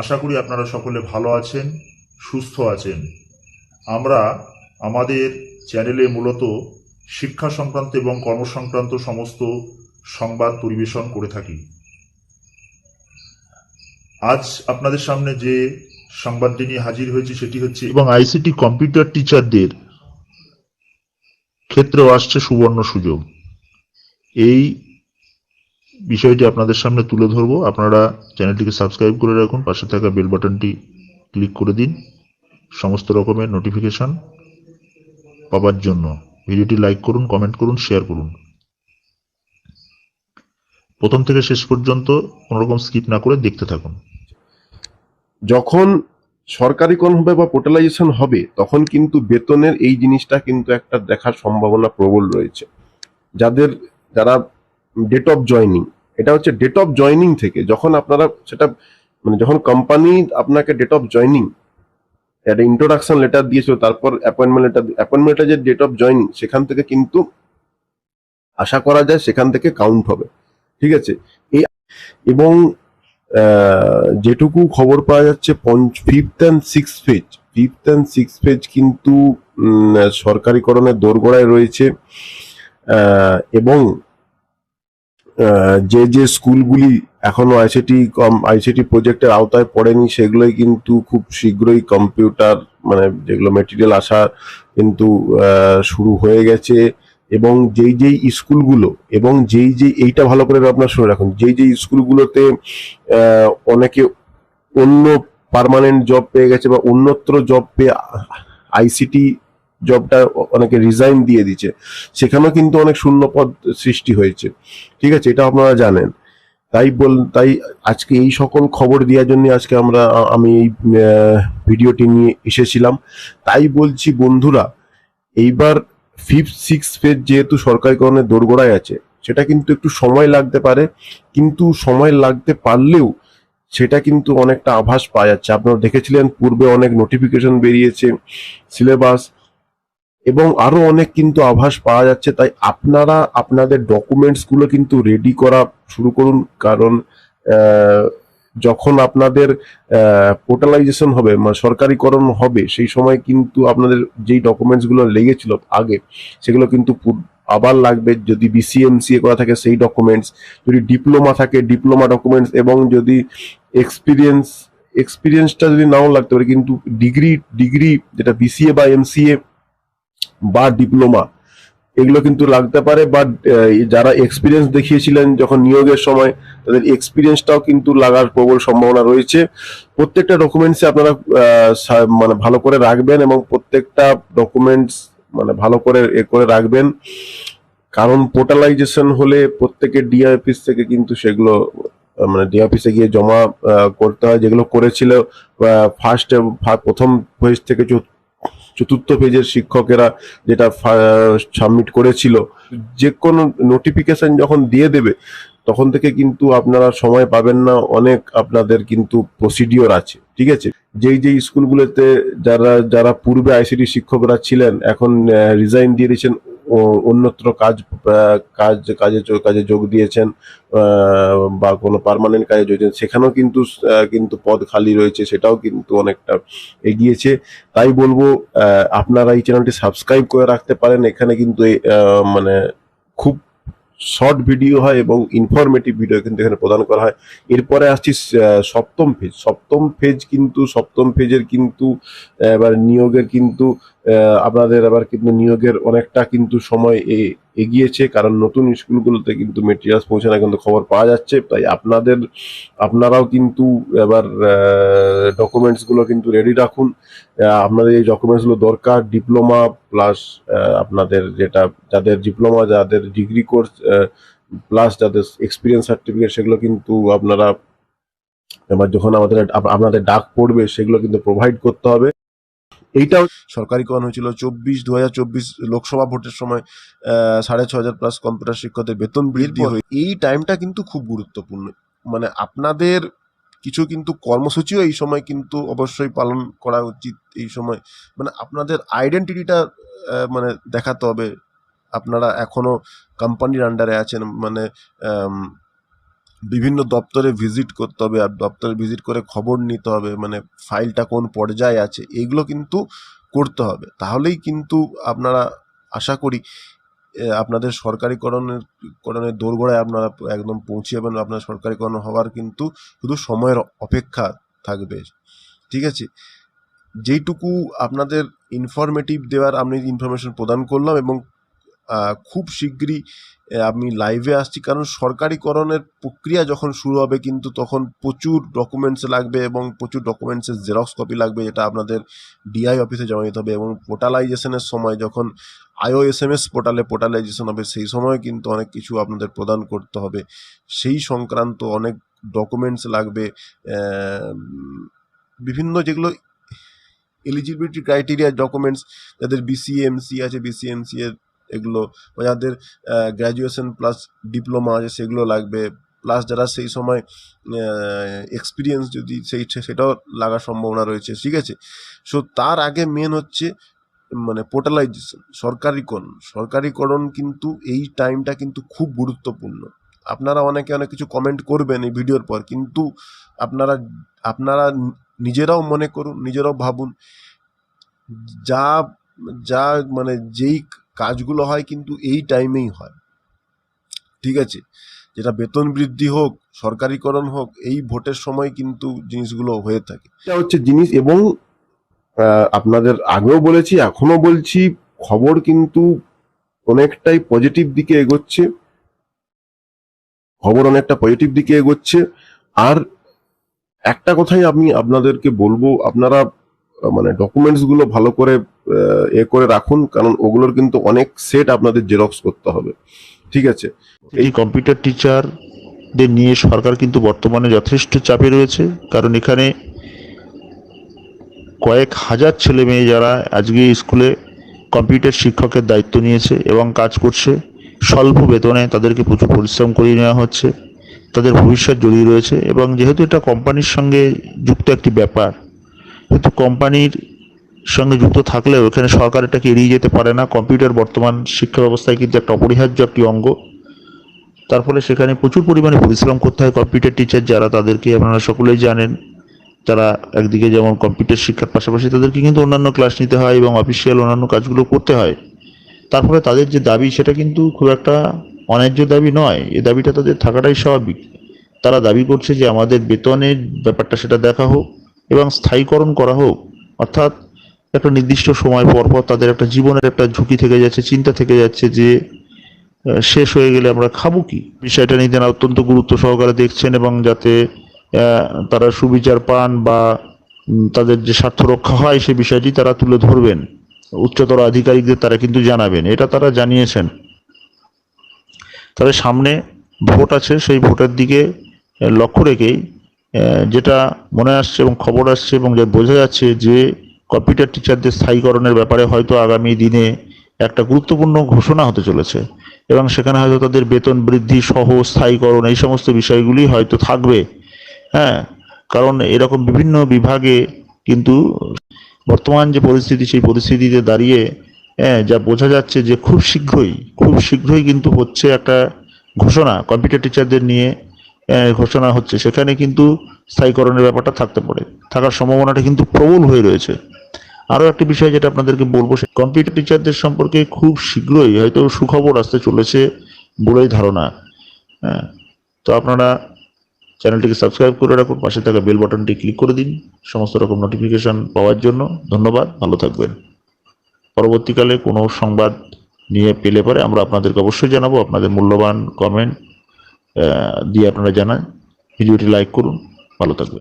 আশা করি আপনারা সকলে ভালো আছেন, সুস্থ আছেন। আমরা আমাদের চ্যানেলে মূলত শিক্ষা সংক্রান্ত এবং কর্মসংক্রান্ত সমস্ত সংবাদ পরিবেশন করে থাকি। আজ আপনাদের সামনে যে সংবাদটি নিয়ে হাজির হয়েছে সেটি হচ্ছে এবং আইসিটি কম্পিউটার টিচারদের ক্ষেত্রেও আসছে সুবর্ণ সুযোগ। এই বিষয়টি আপনাদের সামনে তুলে ধরবো। আপনারা চ্যানেলটিকে সাবস্ক্রাইব করে রাখুন, পাশে থাকা বেল বাটনটি ক্লিক করে দিন। সমস্ত রকমের নোটিফিকেশন পাবার জন্য। ভিডিওটি লাইক করুন, কমেন্ট করুন, শেয়ার করুন। প্রথম থেকে শেষ পর্যন্ত কোনো রকম স্কিপ না করে দেখতে থাকুন। যখন সরকারিকরণ হবে বা পোর্টালাইজেশন হবে, তখন কিন্তু বেতনের এই জিনিসটা কিন্তু একটা দেখার সম্ভাবনা প্রবল রয়েছে। যাদের, যারা ডেট অফ জয়নিং এটা হচ্ছে ডেট অফ জয়নিং থেকে, যখন আপনারা সেটা মানে যখন কোম্পানি আপনাকে ডেট অফ জয়নিং একটা ইন্ট্রোডাকশন লেটার দিয়েছিল, তারপর অ্যাপয়েন্টমেন্ট লেটার অ্যাপয়েন্টমেন্টের যে ডেট অফ জয়নিং সেখান থেকে কিন্তু আশা করা যায় সেখান থেকে কাউন্ট হবে। ঠিক আছে? এই, এবং যেটুকু খবর পাওয়া যাচ্ছে, পঞ্চ fifth and six phase fifth and six phase কিন্তু সরকারিকরণের দোরগোড়ায় রয়েছে। এবং যে যে স্কুলগুলি এখনও আইসিটি কম আইসিটি প্রজেক্টের আওতায় পড়েনি, সেগুলোই কিন্তু খুব শীঘ্রই কম্পিউটার মানে যেগুলো মেটেরিয়াল আসা কিন্তু শুরু হয়ে গেছে। এবং যেই যেই স্কুলগুলো, এবং যেই যেই, এইটা ভালো করে আপনার শুনে রাখুন, যেই যেই স্কুলগুলোতে অনেকে অন্য পার্মানেন্ট জব পেয়ে গেছে বা অন্যত্র জব পেয়ে আইসিটি জবটা অনেকে রিজাইন দিয়ে দিচ্ছে। সেখানেও কিন্তু অনেক শূন্য পদ সৃষ্টি হয়েছে। ঠিক আছে, এটা আপনারা জানেন। তাই বল, তাই আজকে এই সকল খবর দেওয়ার জন্য আজকে আমরা, আমি এই ভিডিওটি নিয়ে এসেছিলাম। তাই বলছি বন্ধুরা, এইবার ফিফথ সিক্স ফেজ যেহেতু সরকারিকরণের দোরগোড়ায় আছে, সেটা কিন্তু একটু সময় লাগতে পারে। কিন্তু সময় লাগতে পারলেও সেটা কিন্তু অনেকটা আভাস পাওয়া যাচ্ছে। আপনারা দেখেছিলেন, পূর্বে অনেক নোটিফিকেশন বেরিয়েছে সিলেবাস এবং আরও অনেক কিন্তু আভাস পাওয়া যাচ্ছে। তাই আপনারা আপনাদের ডকুমেন্টসগুলো কিন্তু রেডি করা শুরু করুন। কারণ যখন আপনাদের পোর্টালাইজেশন হবে মানে সরকারিকরণ হবে, সেই সময় কিন্তু আপনাদের যেই ডকুমেন্টসগুলো লেগেছিল আগে, সেগুলো কিন্তু আবার লাগবে। যদি বিসিএমসিএ করা থাকে, সেই ডকুমেন্টস যদি ডিপ্লোমা থাকে ডিপ্লোমা ডকুমেন্টস এবং যদি এক্সপিরিয়েন্স এক্সপিরিয়েন্সটা যদি নাও লাগতে পারে, কিন্তু ডিগ্রি ডিগ্রি যেটা বিসিএ বা এমসিএ বা ডিপ্লোমা, এগুলো কিন্তু লাগতে পারে বা যারা এক্সপিরিয়েন্স দেখিয়েছিলেন যখন নিয়োগের সময়, তাদের এক্সপিরিয়েন্সটাও কিন্তু লাগার প্রবল সম্ভাবনা রয়েছে। প্রত্যেকটা ডকুমেন্টসে আপনারা মানে ভালো করে রাখবেন এবং প্রত্যেকটা ডকুমেন্টস মানে ভালো করে, এ করে রাখবেন। কারণ পোর্টালাইজেশন হলে প্রত্যেকের ডিআই অফিস থেকে কিন্তু সেগুলো মানে ডিআই অফিসে গিয়ে জমা করতে হয়। যেগুলো করেছিল ফার্স্ট প্রথম ফেজ থেকে চতুর্থ পেজের শিক্ষকেরা যেটা সাবমিট করেছিল, যে কোনো নোটিফিকেশন যখন দিয়ে দেবে, তখন থেকে কিন্তু আপনারা সময় পাবেন না, অনেক আপনাদের কিন্তু প্রসিডিওর আছে, ঠিক আছে? যেই যেই স্কুলগুলোতে যারা যারা পূর্বে আইসিডি শিক্ষকরা ছিলেন, এখন রিজাইন দিয়ে দিয়েছেন অন্যত্র কাজ কাজ, কাজে কাজে যোগ দিয়েছেন বা কোনো পারমানেন্ট কাজে যোগ দিয়েছেন, সেখানেও কিন্তু কিন্তু পদ খালি রয়েছে, সেটাও কিন্তু অনেকটা এগিয়েছে। তাই বলব আপনারা এই চ্যানেলটি সাবস্ক্রাইব করে রাখতে পারেন, এখানে কিন্তু মানে খুব শর্ট ভিডিও হয় এবং ইনফরমেটিভ ভিডিও কিন্তু এখানে প্রদান করা হয়। এরপরে আসছি সপ্তম ফেজ সপ্তম ফেজ কিন্তু, সপ্তম ফেজের কিন্তু, এবার নিয়োগের কিন্তু আপনাদের আবার কিন্তু নিয়োগের অনেকটা কিন্তু সময় এগিয়েছে, কারণ নতুন স্কুলগুলোতে কিন্তু মেটেরিয়ালস পৌঁছানো কিন্তু খবর পাওয়া যাচ্ছে। তাই আপনাদের, আপনারাও কিন্তু এবার ডকুমেন্টসগুলো কিন্তু রেডি রাখুন। আপনাদের এই ডকুমেন্টসগুলো দরকার ডিপ্লোমা প্লাস আপনাদের যেটা, যাদের ডিপ্লোমা যাদের ডিগ্রি কোর্স প্লাস যাদের এক্সপিরিয়েন্স সার্টিফিকেট সেগুলো কিন্তু আপনারা, এবার যখন আমাদের, আপনাদের ডাক পড়বে, সেগুলো কিন্তু প্রোভাইড করতে হবে। এইটাও সরকারিকরণ হয়েছিল। চব্বিশ দু হাজার চব্বিশ লোকসভা ভোটের সময় সাড়ে ছ হাজার প্লাস কম্পিউটার শিক্ষকদের বেতন বৃদ্ধি হয়ে এই টাইমটা কিন্তু খুব গুরুত্বপূর্ণ। মানে আপনাদের কিছু কিন্তু কর্মসূচিও এই সময় কিন্তু অবশ্যই পালন করা উচিত এই সময়। মানে আপনাদের আইডেন্টিটিটা মানে দেখাতে হবে। আপনারা এখনও কোম্পানির আন্ডারে আছেন মানে বিভিন্ন দপ্তরে ভিজিট করতে হবে আর দপ্তরে ভিজিট করে খবর নিতে হবে মানে ফাইলটা কোন পর্যায়ে আছে, এগুলো কিন্তু করতে হবে। তাহলেই কিন্তু আপনারা, আশা করি আপনাদের সরকারিকরণের, করণের দোরগোড়ায় আপনারা একদম পৌঁছে যাবেন, আপনার সরকারিকরণ হওয়ার কিন্তু শুধু সময়ের অপেক্ষা থাকবে। ঠিক আছে? যেইটুকু আপনাদের ইনফরমেটিভ দেওয়ার আমি ইনফরমেশন প্রদান করলাম এবং খুব শীঘ্রই আমি লাইভে আসছি। কারণ সরকারিকরণের প্রক্রিয়া যখন শুরু হবে কিন্তু তখন প্রচুর ডকুমেন্টস লাগবে এবং প্রচুর ডকুমেন্টসের জেরক্স কপি লাগবে, যেটা আপনাদের ডিআই অফিসে জমা দিতে হবে। এবং পোর্টালাইজেশনের সময় যখন আইওএসএমএস পোর্টালে পোর্টালাইজেশন হবে, সেই সময় কিন্তু অনেক কিছু আপনাদের প্রদান করতে হবে। সেই সংক্রান্ত অনেক ডকুমেন্টস লাগবে বিভিন্ন যেগুলো এলিজিবিলিটি ক্রাইটেরিয়া ডকুমেন্টস যাদের বিসিএমসি আছে বিসিএমসি এর এগুলো বা যাদের গ্র্যাজুয়েশন প্লাস ডিপ্লোমা আছে সেগুলো লাগবে। প্লাস যারা সেই সময় এক্সপিরিয়েন্স যদি সেই, সেটাও লাগার সম্ভাবনা রয়েছে, ঠিক আছে? সো তার আগে মেন হচ্ছে মানে পোর্টালাইজেশন সরকারিকরণ। সরকারিকরণ কিন্তু এই টাইমটা কিন্তু খুব গুরুত্বপূর্ণ। আপনারা অনেকে অনেক কিছু কমেন্ট করবেন এই ভিডিওর পর, কিন্তু আপনারা আপনারা নিজেরাও মনে করুন, নিজেরাও ভাবুন। যা যা মানে যেই কাজগুলো হয় কিন্তু এই টাইমেই হয়। ঠিক আছে? যেটা বেতন বৃদ্ধি হোক, সরকারিকরণ হোক, এই ভোটের সময় কিন্তু জিনিসগুলো হয়ে থাকে। এটা হচ্ছে জিনিস এবং আপনাদের আগেও বলেছি এখনও বলছি, খবর কিন্তু অনেকটাই পজিটিভ দিকে এগোচ্ছে। খবর অনেকটা পজিটিভ দিকে এগোচ্ছে। আর একটা কথাই আমি আপনাদেরকে বলব, আপনারা মানে ডকুমেন্টসগুলো ভালো করে এ করে রাখুন, কারণ ওগুলোর কিন্তু অনেক সেট আপনাদের জেরক্স করতে হবে। ঠিক আছে? এই কম্পিউটার টিচারদের নিয়ে সরকার কিন্তু বর্তমানে যথেষ্ট চাপে রয়েছে, কারণ এখানে কয়েক হাজার ছেলে মেয়ে যারা আজকে স্কুলে কম্পিউটার শিক্ষকের দায়িত্ব নিয়েছে এবং কাজ করছে, স্বল্প বেতনে তাদেরকে প্রচুর পরিশ্রম করিয়ে নেওয়া হচ্ছে, তাদের ভবিষ্যৎ জড়িয়ে রয়েছে এবং যেহেতু এটা কোম্পানির সঙ্গে যুক্ত একটি ব্যাপার কিন্তু কোম্পানির সঙ্গে যুক্ত থাকলেও এখানে সরকার এটাকে এড়িয়ে যেতে পারে না। কম্পিউটার বর্তমান শিক্ষা ব্যবস্থায় কিন্তু একটা অপরিহার্য একটি অঙ্গ। তার ফলে সেখানে প্রচুর পরিমাণে পরিশ্রম করতে হয় কম্পিউটার টিচার যারা, তাদেরকে আপনারা সকলেই জানেন। তারা একদিকে যেমন কম্পিউটার শিক্ষার পাশাপাশি তাদেরকে কিন্তু অন্যান্য ক্লাস নিতে হয় এবং অফিসিয়াল অন্যান্য কাজগুলো করতে হয়। তার ফলে তাদের যে দাবি, সেটা কিন্তু খুব একটা অন্যায্য দাবি নয়। এ দাবিটা তাদের থাকাটাই স্বাভাবিক। তারা দাবি করছে যে আমাদের বেতনের ব্যাপারটা সেটা দেখা হোক। এবং স্থায়ীকরণ করা হোক, অর্থাৎ একটা নির্দিষ্ট সময় পর পর তাদের একটা জীবনের একটা ঝুঁকি থেকে যাচ্ছে, চিন্তা থেকে যাচ্ছে যে শেষ হয়ে গেলে আমরা খাব কি? বিষয়টা নিয়ে তারা অত্যন্ত গুরুত্ব সহকারে দেখছেন এবং যাতে তারা সুবিচার পান বা তাদের যে স্বার্থ রক্ষা হয় সে বিষয়টি তারা তুলে ধরবেন। উচ্চতর আধিকারিকদের তারা কিন্তু জানাবেন, এটা তারা জানিয়েছেন। তবে সামনে ভোট আছে, সেই ভোটের দিকে লক্ষ্য রেখেই যেটা মনে আসছে এবং খবর আসছে এবং যা বোঝা যাচ্ছে যে কম্পিউটার টিচারদের স্থায়ীকরণের ব্যাপারে হয়তো আগামী দিনে একটা গুরুত্বপূর্ণ ঘোষণা হতে চলেছে। এবং সেখানে হয়তো তাদের বেতন বৃদ্ধি, সহ স্থায়ীকরণ এই সমস্ত বিষয়গুলি হয়তো থাকবে। হ্যাঁ কারণ এরকম বিভিন্ন বিভাগে কিন্তু বর্তমান যে পরিস্থিতি, সেই পরিস্থিতিতে দাঁড়িয়ে হ্যাঁ যা বোঝা যাচ্ছে যে খুব শীঘ্রই খুব শীঘ্রই কিন্তু হচ্ছে একটা ঘোষণা কম্পিউটার টিচারদের নিয়ে ঘোষণা হচ্ছে, সেখানে কিন্তু স্থায়ীকরণের ব্যাপারটা থাকতে পারে। থাকার সম্ভাবনাটা কিন্তু প্রবল হয়ে রয়েছে। আরও একটি বিষয় যেটা আপনাদেরকে বলব কম্পিউটার টিচারদের সম্পর্কে খুব শীঘ্রই হয়তো সুখবর আসতে চলেছে বলেই ধারণা। হ্যাঁ তো আপনারা চ্যানেলটিকে সাবস্ক্রাইব করে রাখুন, পাশে থাকা বেল বাটনটি ক্লিক করে দিন। সমস্ত রকম নোটিফিকেশন পাওয়ার জন্য ধন্যবাদ, ভালো থাকবেন। পরবর্তীকালে কোনো সংবাদ নিয়ে পেলে পরে আমরা আপনাদেরকে অবশ্যই জানাব, আপনাদের মূল্যবান কমেন্ট দিয়ে আপনারা জানান। ভিডিওটি লাইক করুন। ভালো থাকবেন।